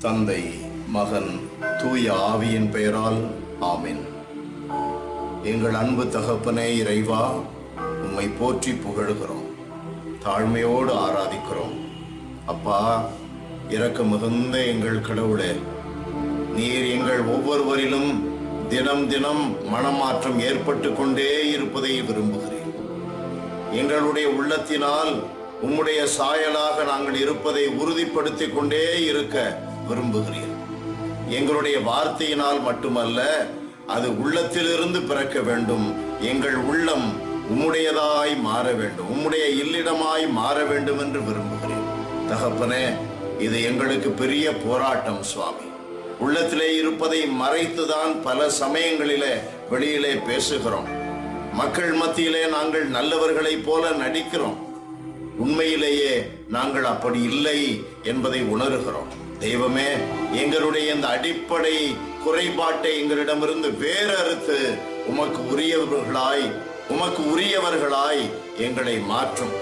தந்தை மகன் தூய ஆவியின் பெயரால் ஆமென். எங்கள் அன்பு தகப்பனே இறைவா உம்மை போற்றி புகழுகிறோம். தாழ்மையோடு ஆராதிக்கிறோம். அப்பா இறக்க மிகுந்த எங்கள் கடவுளே நீர் எங்கள் ஒவ்வொருவரிலும் தினம் தினம் மனமாற்றம் ஏற்பட்டு கொண்டே இருப்பதை விரும்புகிறேன். எங்களுடைய உள்ளத்தினால் உம்முடைய சாயலாக நாங்கள் இருப்பதை உறுதிப்படுத்திக் கொண்டே இருக்க விரும்புகிறீர் எங்களுடைய வார்த்தையினால் மட்டுமல்ல அது உள்ளத்திலிருந்து பிறக்க வேண்டும். எங்கள் உள்ளம் உம்முடையதாய் மாற வேண்டும். உம்முடைய இல்லிடமாய் மாற வேண்டும் என்று விரும்புகிறேன். தகப்பனே இது எங்களுக்கு பெரிய போராட்டம் சுவாமி. உள்ளத்திலே இருப்பதை மறைத்துதான் பல சமயங்களிலே வெளியிலே பேசுகிறோம். மக்கள் மத்தியிலே நாங்கள் நல்லவர்களைப் போல நடிக்கிறோம். உண்மையிலேயே நாங்கள் அப்படி இல்லை என்பதை உணர்கிறோம். தெய்வமே எங்களுடைய இந்த அடிப்படை குறைபாட்டை எங்களிடமிருந்து வேறறுத்து உமக்கு உரியவர்களாய் உமக்கு உரியவர்களாய் எங்களை மாற்றும்.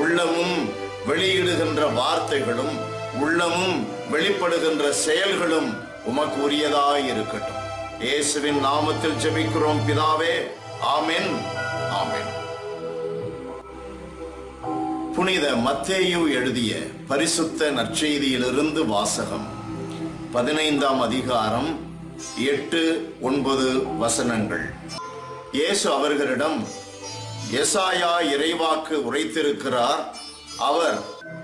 உள்ளமும் வெளியிடுகின்ற வார்த்தைகளும் உள்ளமும் வெளிப்படுகின்ற செயல்களும் உமக்கு உரியதாய் இருக்கட்டும். இயேசுவின் நாமத்தில் ஜெபிக்கிறோம் பிதாவே. ஆமென். ஆமென். புனித மத்தேயு எழுதிய பரிசுத்த நற்செய்தியிலிருந்து வாசகம். பதினைந்தாம் அதிகாரம் எட்டு ஒன்பது வசனங்கள். இயேசு அவர்களிடம் எசாயா இறைவாக்கு உரைத்திருக்கிறார். அவர்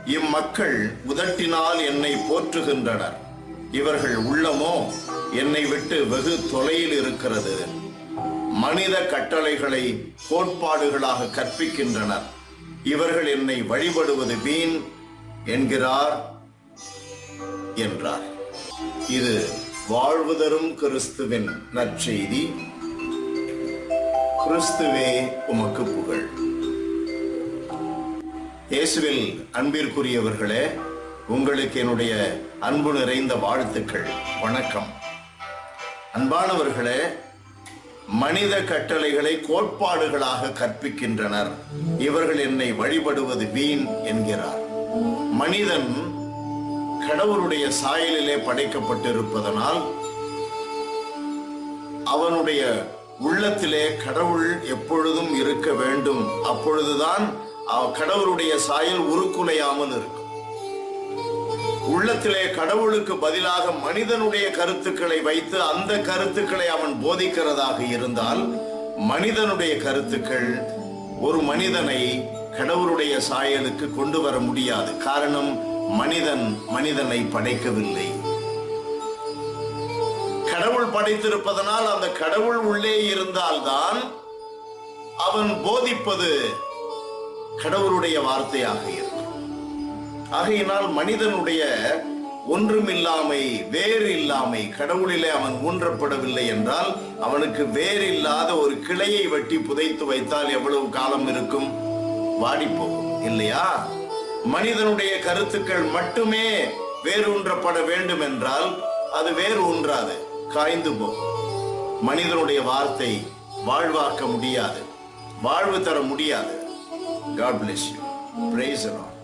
இம்மக்கள் உதட்டினால் என்னை போற்றுகின்றனர். இவர்கள் உள்ளமோ? என்னை விட்டு வெகு தொலையில் இருக்கிறது. மனித கட்டளைகளை கோட்பாடுகளாக கற்பிக்கின்றனர். இவர்கள் என்னை வழிபடுவது வீண் என்கிறார் என்றார். இது வாழ்வு தரும் கிறிஸ்துவின் நற்செய்தி. கிறிஸ்துவே உமக்கு புகழ். இயேசுவில் அன்பிற்குரியவர்களே உங்களுக்கு என்னுடைய அன்பு நிறைந்த வாழ்த்துக்கள். வணக்கம். அன்பானவர்களே மனித கட்டளைகளை கோட்பாடுகளாக கற்பிக்கின்றனர். இவர்கள் என்னை வழிபடுவது வீண் என்கிறார். மனிதன் கடவுளுடைய சாயலிலே படைக்கப்பட்டிருப்பதனால் அவனுடைய உள்ளத்திலே கடவுள் எப்பொழுதும் இருக்க வேண்டும். அப்பொழுதுதான் கடவுளுடைய சாயல் உருக்குலையாமல் இருக்கும். உள்ளத்திலே கடவுளுக்கு பதிலாக மனிதனுடைய கருத்துக்களை வைத்து அந்த கருத்துக்களை அவன் போதிக்கிறதாக இருந்தால் மனிதனுடைய கருத்துக்கள் ஒரு மனிதனை கடவுளுடைய சாயலுக்கு கொண்டு வர முடியாது. காரணம் மனிதன் மனிதனை படைக்கவில்லை. கடவுள் படைத்திருப்பதனால் அந்த கடவுள் உள்ளே இருந்தால்தான் அவன் போதிப்பது கடவுளுடைய வார்த்தையாக இருக்கும். ஆகையினால் மனிதனுடைய ஒன்றுமில்லாமை வேறு இல்லாமை கடவுளிலே அவன் ஊன்றப்படவில்லை என்றால் அவனுக்கு வேறு இல்லாத ஒரு கிளையை வெட்டி புதைத்து வைத்தால் எவ்வளவு காலம் இருக்கும் வாடிப்போகும் இல்லையா மனிதனுடைய கருத்துக்கள் மட்டுமே வேரூன்றப்பட வேண்டும் என்றால் அது வேறு ஊன்றாது காய்ந்து போகும் மனிதனுடைய வார்த்தை வாழ்வாக்க முடியாது வாழ்வு தர முடியாது God bless you. Praise the Lord.